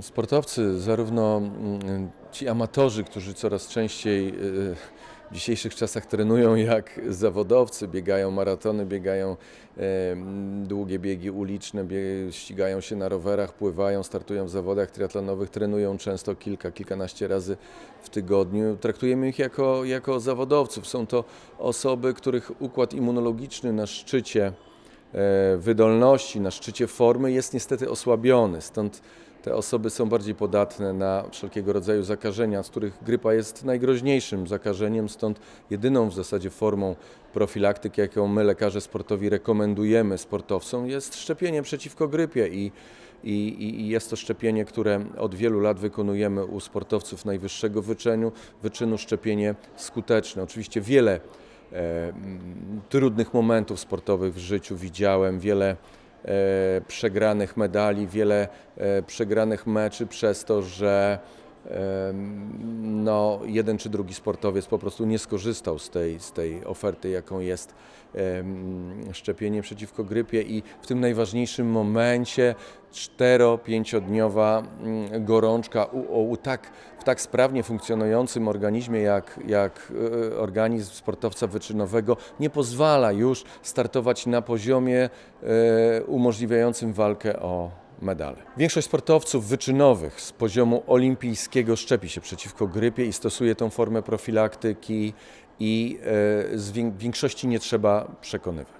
Sportowcy, zarówno mm, ci amatorzy, którzy coraz częściej y, w dzisiejszych czasach trenują jak zawodowcy, biegają maratony, biegają e, mm, długie biegi uliczne, ścigają się na rowerach, pływają, startują w zawodach triatlonowych, trenują często kilka, kilkanaście razy w tygodniu. Traktujemy ich jako, jako zawodowców. Są to osoby, których układ immunologiczny na szczycie e, wydolności, na szczycie formy jest niestety osłabiony. Stąd te osoby są bardziej podatne na wszelkiego rodzaju zakażenia, z których grypa jest najgroźniejszym zakażeniem, stąd jedyną w zasadzie formą profilaktyki, jaką my lekarze sportowi rekomendujemy sportowcom, jest szczepienie przeciwko grypie i, i, i- jest to szczepienie, które od wielu lat wykonujemy u sportowców najwyższego wyczynu, wyczynu szczepienie skuteczne. Oczywiście wiele e, trudnych momentów sportowych w życiu widziałem, wiele e, przegranych medali, wiele e, przegranych meczy przez to, że no, jeden czy drugi sportowiec po prostu nie skorzystał z tej, z tej oferty, jaką jest szczepienie przeciwko grypie i w tym najważniejszym momencie 4-5-dniowa mm, gorączka u, u tak, w tak sprawnie funkcjonującym organizmie jak, jak e, organizm sportowca wyczynowego nie pozwala już startować na poziomie e, umożliwiającym walkę o medale. Większość sportowców wyczynowych z poziomu olimpijskiego szczepi się przeciwko grypie i stosuje tą formę profilaktyki i e, wię- większości nie trzeba przekonywać.